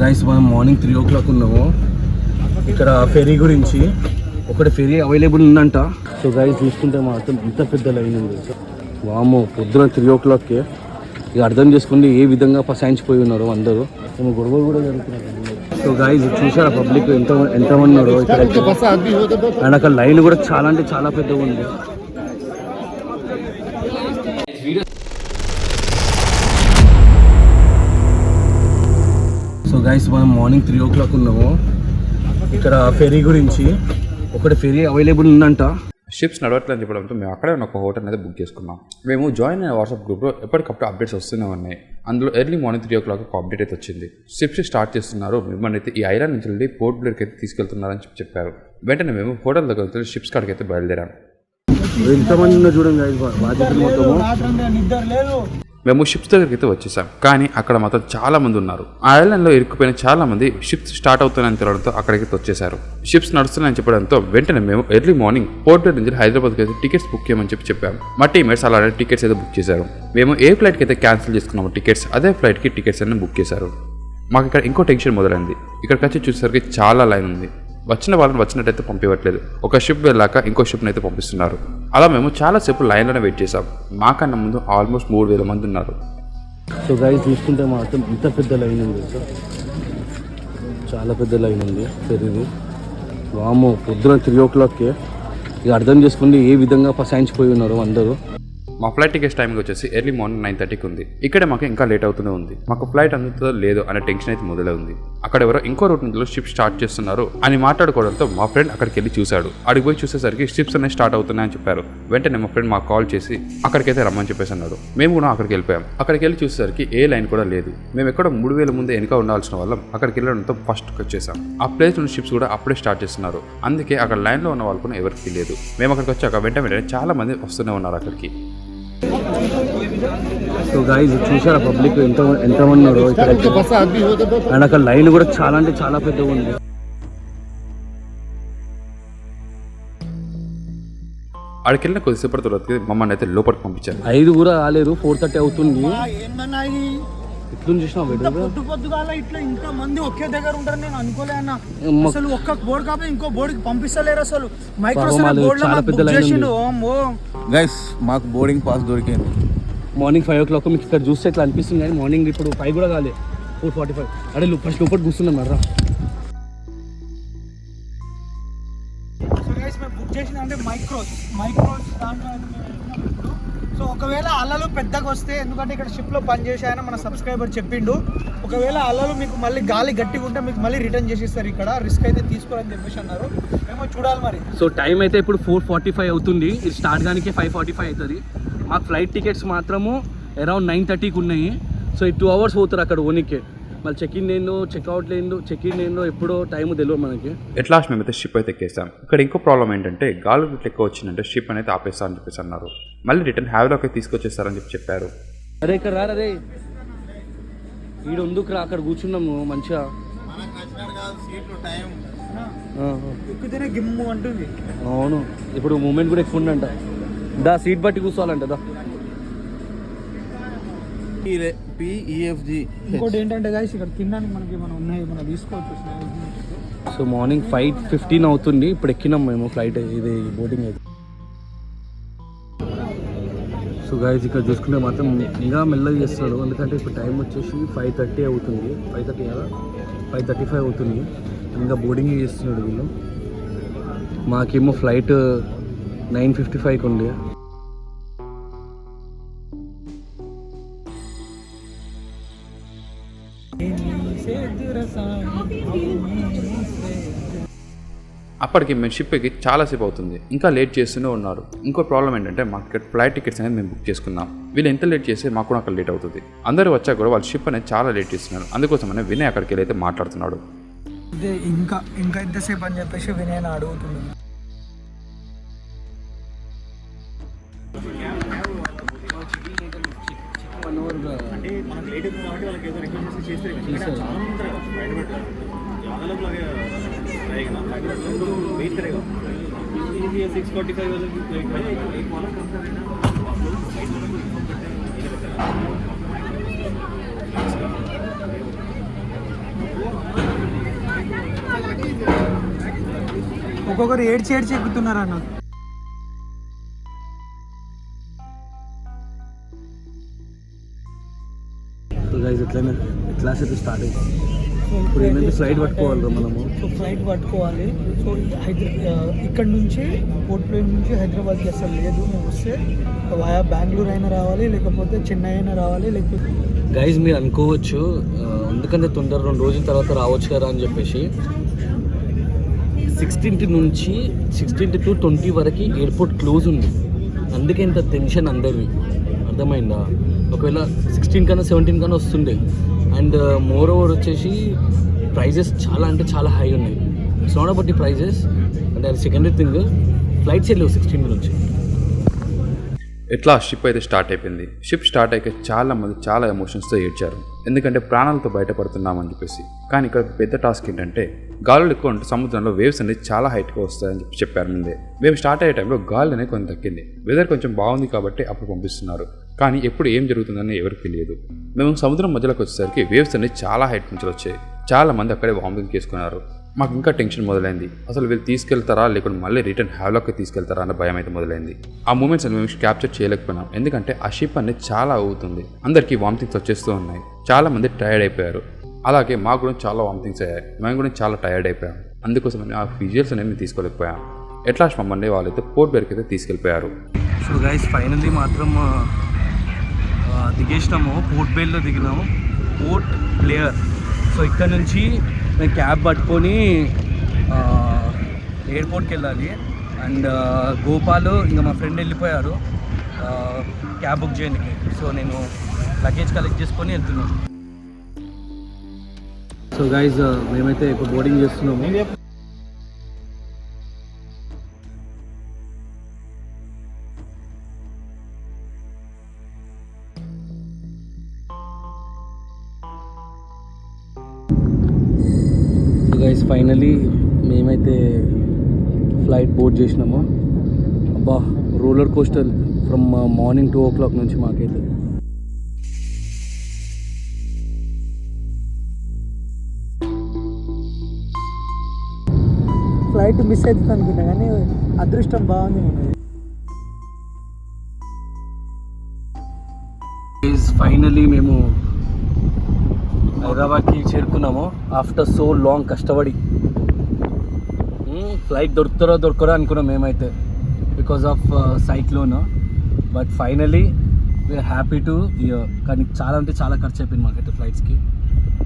Guys మనం morning three o'clock ఉన్నాము. ఇక్కడ ఫెరీ గురించి ఒకటి ఫెరీ అవైలబుల్ ఉందంట. సో గైస్ చూసుకుంటే మాత్రం ఇంత పెద్ద లైన్ ఉంది. వామో పొద్దున త్రీ ఓ క్లాక్కి ఇక అర్థం చేసుకోండి ఏ విధంగా పసాయించిపోయి ఉన్నారు అందరూ. ఏమో గొడవలు కూడా జరుగుతున్నాయి. సో గైస్ చూసారా పబ్లిక్ ఎంత ఎంతమంది ఉన్నారు ఇక్కడ. అండ్ అక్కడ లైన్ కూడా చాలా అంటే చాలా పెద్దగా ఉంది. సో గైస్ మనం మార్నింగ్ త్రీ ఓ క్లాక్ ఉన్నాము. ఇక్కడ ఫెరీ గురించి ఒకటి ఫెరీ అవైలబుల్ ఉందంట. షిప్స్ నడవట్లేదు చెప్పడంతో మేము అక్కడే ఉన్న ఒక హోటల్ అనేది బుక్ చేసుకున్నాం. మేము జాయిన్ అయిన వాట్సాప్ గ్రూప్లో ఎప్పటికప్పుడు అప్డేట్స్ వస్తూనే ఉన్నాయి. అందులో early morning three o'clock ఒక అప్డేట్ అయితే వచ్చింది. షిప్స్ స్టార్ట్ చేస్తున్నారు. మిమ్మల్ని అయితే ఈ ఐలాండ్ నుంచి వెళ్ళి పోర్ట్ బ్లేర్కి అయితే తీసుకెళ్తున్నారని చెప్పి చెప్పారు. వెంటనే మేము హోటల్ దగ్గర నుంచి షిప్స్ కాడికి అయితే బయలుదేరాం. ఎంతమంది ఉన్నారు చూడండి గైస్ బాధ్యతలు మొత్తము. మేము షిప్స్ దగ్గరికి అయితే వచ్చేసాం. కానీ అక్కడ మాత్రం చాలా మంది ఉన్నారు. ఆ ఐలాండ్లో ఇరుక్కుపోయిన చాలా మంది షిప్స్ స్టార్ట్ అవుతున్నాయని తెలడంతో అక్కడికి వచ్చేసారు. షిప్స్ నడుస్తున్నాయని చెప్పడంతో వెంటనే మేము ఎర్లీ మార్నింగ్ పోర్ట్ నుంచి హైదరాబాద్కి అయితే టికెట్స్ బుక్ చేయమని చెప్పి చెప్పాం. మా టీమేట్స్ అలానే టికెట్స్ అయితే బుక్ చేశారు. మేము ఏ ఫ్లైట్కి అయితే క్యాన్సిల్ చేసుకున్నాము టికెట్స్ అదే ఫ్లైట్కి టికెట్స్ అన్ని బుక్ చేశారు. మాకు ఇక్కడ ఇంకో టెన్షన్ మొదలైంది. ఇక్కడికి వచ్చి చూసేసరికి చాలా లైన్ ఉంది. వచ్చిన వాళ్ళని వచ్చినట్టయితే పంపివ్వట్లేదు. ఒక షిప్ వెళ్ళాక ఇంకో షిప్ని అయితే పంపిస్తున్నారు. అలా మేము చాలాసేపు లైన్లోనే వెయిట్ చేసాం మాకన్నా ముందు ఆల్మోస్ట్ మూడు వేల మంది ఉన్నారు. సో గైస్ చూసుకుంటే మాత్రం ఇంత పెద్ద లైన్ ఉంది సార్. చాలా పెద్ద లైన్ ఉంది ఫెరీది వామో పొద్దున త్రీ ఓ క్లాక్కి ఇక అర్థం చేసుకోండి ఏ విధంగా పసాయించిపోయి ఉన్నారు అందరూ. మా ఫ్లైట్ టికెట్స్ టైంకి వచ్చేసి ఎర్లీ మార్నింగ్ నైన్ థర్టీకి ఉంది. ఇక్కడ మాకు ఇంకా లేట్ అవుతూనే ఉంది. మాకు ఫ్లైట్ అందుతుందో లేదో అనే టెన్షన్ అయితే మొదలై ఉంది. అక్కడ ఎవరో ఇంకో రూట్ నుంచి షిప్ స్టార్ట్ చేస్తున్నారు అని మాట్లాడుకోవడంతో మా ఫ్రెండ్ అక్కడికి వెళ్ళి చూశాడు. అడిగి పోయి చూసేసరికి షిప్స్ అనేవి స్టార్ట్ అవుతున్నాయని చెప్పారు. వెంటనే మా ఫ్రెండ్ మాకు కాల్ చేసి అక్కడికైతే రమ్మని చెప్పేసి అన్నాడు. మేము కూడా అక్కడికి వెళ్ళిపోయాం. అక్కడికి వెళ్ళి చూసేసరికి ఏ లైన్ కూడా లేదు. మేము ఎక్కడ మూడు వేల ముందే వెనుక ఉండాల్సిన వాళ్ళం. అక్కడికి వెళ్ళడంతో ఫస్ట్ వచ్చేసాం. ఆ ప్లేస్ నుండి షిప్స్ కూడా అప్పుడే స్టార్ట్ చేస్తున్నారు. అందుకే అక్కడ లైన్లో ఉన్న వాళ్ళు కూడా ఎవరికి లేదు. మేము అక్కడికి వచ్చాక వెంట వెంటనే చాలా మంది వస్తూనే ఉన్నారు అక్కడికి. సో గైస్ చూసారా పబ్లిక్ ఎంత ఎంతమంది ఉన్నారు? ఇక్కడ అండ్ అక్కడ లైన్ కూడా చాలా అంటే చాలా పెద్దగా ఉంది. అక్కడికి వెళ్ళిన కొద్దిసేపటి తర్వాత మమ్మల్ని అయితే లోపలికి పంపించారు. ఐదు కూడా రాలేరు ఫోర్ థర్టీ అవుతుంది. ఎట్లా చూసినా పొద్దు పొద్దుగాల ఇట్లా ఇంత మంది ఒకే దగ్గర ఉంటారు నేను అనుకోలే అన్న. అసలు ఒక్క బోర్డు కాకపోతే ఇంకో బోర్డుకి పంపిస్తలేరు అసలు. మైక్రోసాఫ్ట్. చేసిండు. గైస్ మాకు బోర్డింగ్ పాస్ దొరికింది. మార్నింగ్ ఫైవ్ ఓ క్లాక్ మీకు ఇక్కడ చూస్తే ఇట్లా అనిపిస్తుంది కానీ మార్నింగ్ ఇప్పుడు ఫైవ్ కూడా కాలే. ఫోర్ ఫార్టీ ఫైవ్ అదే ఫస్ట్ లోపల కూర్చున్నాం మర్రా. మైక్రోస్ మైక్రోస్ దాంట్లో అయితే మేము వెళ్తున్నాం ఇప్పుడు. సో ఒకవేళ అలలు పెద్దగా వస్తే ఎందుకంటే ఇక్కడ షిప్లో పనిచేసాయని మన సబ్స్క్రైబర్ చెప్పిండు ఒకవేళ అలలు మీకు మళ్ళీ గాలి గట్టిగా ఉంటే మీకు మళ్ళీ రిటర్న్ చేసేస్తారు ఇక్కడ రిస్క్ అయితే తీసుకోరని చెప్పేసి అన్నారు. ఏమో చూడాలి మరి. సో టైం అయితే ఇప్పుడు ఫోర్ ఫార్టీ ఫైవ్ అవుతుంది. ఇది స్టార్ట్ కానీ ఫైవ్ ఫార్టీ ఫైవ్ అవుతుంది. మాకు ఫ్లైట్ టికెట్స్ మాత్రము అరౌండ్ నైన్ థర్టీకి ఉన్నాయి. సో ఈ టూ అవర్స్ పోతారు అక్కడ ఓనికే. మళ్ళీ చెక్ ఇన్ ఏందో చెక్అవుట్ లేదో చెక్ ఇన్ ఏందో ఎప్పుడో టైం తెలియదు మనకి. ఎట్ లాస్ట్ మేమైతే షిప్ అయితే ఎక్కేసాం ఇక్కడ ఇంకో ప్రాబ్లం ఏంటంటే గాలి గిట్ల ఎక్కువ వచ్చిందంటే షిప్ అనేది ఆపేస్తారని చెప్పేసి అన్నారు. మళ్ళీ రిటర్న్ హ్యావ్లోకి తీసుకొచ్చేస్తారని చెప్పి చెప్పారు. అరే ఇక్కడ రా రే. ఈడ ఎందుకు రా? అక్కడ కూర్చున్నాము మంచిగా. అవును. ఇప్పుడు మూమెంట్ కూడా ఎక్కువ ఉందంట. దా సీట్ బట్టి కూర్చోవాలంట దా. పిఈఎఫ్జి ఇంకోటి ఏంటంటే గాయస్ ఇక్కడ తినడానికి మనకి మనం ఉన్నాయి? మనం తీసుకోవచ్చు. సో మార్నింగ్ ఫైవ్ ఫిఫ్టీన్ అవుతుంది. ఇప్పుడు ఎక్కినాం మేము ఫ్లైట్ ఇది బోటింగ్ అయితే. సో గాయస్ ఇక్కడ చూసుకుంటే మాత్రం ఇంకా మెల్లగా చేస్తాడు ఎందుకంటే ఇప్పుడు టైం వచ్చేసి ఫైవ్ థర్టీ అవుతుంది. ఫైవ్ థర్టీ కదా? ఫైవ్ థర్టీ ఫైవ్ అవుతుంది. ఇంకా బోర్డింగ్ చేస్తున్నాడు వీళ్ళు. మాకేమో ఫ్లైట్ నైన్ ఫిఫ్టీ ఫైవ్కి ఉంది. అప్పటికి మేము షిప్ ఎక్కి చాలాసేపు అవుతుంది. ఇంకా లేట్ చేస్తూనే ఉన్నారు. ఇంకో ప్రాబ్లం ఏంటంటే మాకు ఫ్లైట్ టికెట్స్ అనేది మేము బుక్ చేసుకున్నాం. వీళ్ళు ఎంత లేట్ చేస్తే మాకు కూడా అక్కడ లేట్ అవుతుంది. అందరూ వచ్చా కూడా వాళ్ళ షిప్ అనేది చాలా లేట్ చేస్తున్నారు. అందుకోసమనే వినయ్ అక్కడికి వెళ్ళి అయితే మాట్లాడుతున్నాడు. ఇంకా ఇంకా ఎంతసేపు అని చెప్పేసి వినయ్ అడుగుతుంది సిక్స్ ఫార్టీ ఫైవ్ ఒక్కొక్కరు ఏడ్చి ఏడ్చి ఎక్కుతున్నారు అన్నారు గైస్ ఎట్లయినా క్లాస్ అయితే స్టార్ట్ అయింది ఇప్పుడు ఏంటంటే ఫ్లైట్ పట్టుకోవాలి రా మనము. సో ఫ్లైట్ పట్టుకోవాలి. సో హైదరా ఇక్కడ నుంచి పోర్ట్ ప్లేన్ నుంచి హైదరాబాద్కి అసలు లేదు. మేము వస్తే వయా బెంగళూరు అయినా రావాలి లేకపోతే చెన్నై అయినా రావాలి లేకపోతే గైజ్ మీరు అనుకోవచ్చు ఎందుకంటే తొందర రెండు రోజుల తర్వాత రావచ్చు కదా అని చెప్పేసి. సిక్స్టీన్త్ నుంచి సిక్స్టీన్త్ టు ట్వంటీ వరకు ఎయిర్పోర్ట్ క్లోజ్ ఉంది. అందుకే ఇంత టెన్షన్ అందరివి అర్థమైందా? ఒకవేళ సిక్స్టీన్ కన్నా సెవెంటీన్ కన్నా వస్తుండే. అండ్ మోర్ ఓవర్ వచ్చేసి ప్రైజెస్ చాలా అంటే చాలా హై ఉన్నాయి. It's not about the prices అంటే అది సెకండరీ థింగ్ ఫ్లైట్స్ వెళ్ళవు సిక్స్టీన్ నుంచి. ఎట్లా షిప్ అయితే స్టార్ట్ అయిపోయింది? షిప్ స్టార్ట్ అయ్యాక చాలా మంది చాలా ఎమోషన్స్తో ఏడ్చారు. ఎందుకంటే ప్రాణాలతో బయటపడుతున్నామని చెప్పేసి. కానీ ఇక్కడ పెద్ద టాస్క్ ఏంటంటే గాలులు ఎక్కువ ఉంటే సముద్రంలో వేవ్స్ అనేది చాలా హైట్గా వస్తాయని చెప్పి చెప్పారు ముందే. మేము స్టార్ట్ అయ్యే టైంలో గాలి అనేది కొంచెం తగ్గింది. వెదర్ కొంచెం బాగుంది కాబట్టి అప్పుడు పంపిస్తున్నారు. కానీ ఎప్పుడు ఏం జరుగుతుందని ఎవరికి తెలియదు. మేము సముద్రం మధ్యలోకి వచ్చేసరికి వేవ్స్ అనేది చాలా హైట్ నుంచి వచ్చాయి. చాలా మంది అక్కడే వామిటింగ్ చేసుకున్నారు. మాకు ఇంకా టెన్షన్ మొదలైంది. అసలు వీళ్ళు తీసుకెళ్తారా? లేకుంటే మళ్ళీ రిటర్న్ హ్యావ్లాక్కి తీసుకెళ్తారా? అన్న భయం అయితే మొదలైంది. ఆ మూమెంట్స్ అని మేము క్యాప్చర్ చేయలేకపోయినాం. ఎందుకంటే ఆ షిప్ అనేది చాలా అవుతుంది అందరికీ వామిటింగ్స్ వచ్చేస్తూ ఉన్నాయి. చాలా మంది టైర్డ్ అయిపోయారు. అలాగే మాకు కూడా చాలా వామిటింగ్స్ అయ్యాయి. మేము కూడా చాలా టైర్డ్ అయిపోయాం. అందుకోసం ఆ విజువల్స్ అనేది మేము తీసుకోలేకపోయాం. ఎట్లా మమ్మల్ని వాళ్ళైతే పోర్ట్ బేర్కి అయితే తీసుకెళ్ళిపోయారు. సో గైస్ ఫైనల్లీ మాత్రం దిగేసినాము పోర్ట్ బెయిల్లో దిగినాము. పోర్ట్ ప్లేయర్ సో ఇక్కడ నుంచి నేను క్యాబ్ పట్టుకొని ఎయిర్పోర్ట్కి వెళ్ళాలి. అండ్ గోపాల్ ఇంకా మా ఫ్రెండ్ వెళ్ళిపోయారు. క్యాబ్ బుక్ చేయడానికి. సో నేను లగేజ్ కలెక్ట్ చేసుకొని వెళ్తున్నాను. సో గైజ్ మేమైతే ఇప్పుడు బోర్డింగ్ చేస్తున్నాము. గైస్ ఫైనలీ మేమైతే ఫ్లైట్ బోర్డ్ చేసినాము. అబ్బా roller coaster from morning two o'clock నుంచి మాకైతే. ఫ్లైట్ మిస్ అవుతుంది అనుకున్నా కానీ అదృష్టం బాగుంది మనది. ఫైనలీ మేము హైదరాబాద్కి చేరుకున్నాము. ఆఫ్టర్ సో లాంగ్ కష్టపడి ఫ్లైట్ దొరుకుతారో దొరకరో అనుకున్నాం మేమైతే because of cyclone but finally we are happy to కానీ చాలా అంటే చాలా ఖర్చు అయిపోయింది మాకైతే ఫ్లైట్స్కి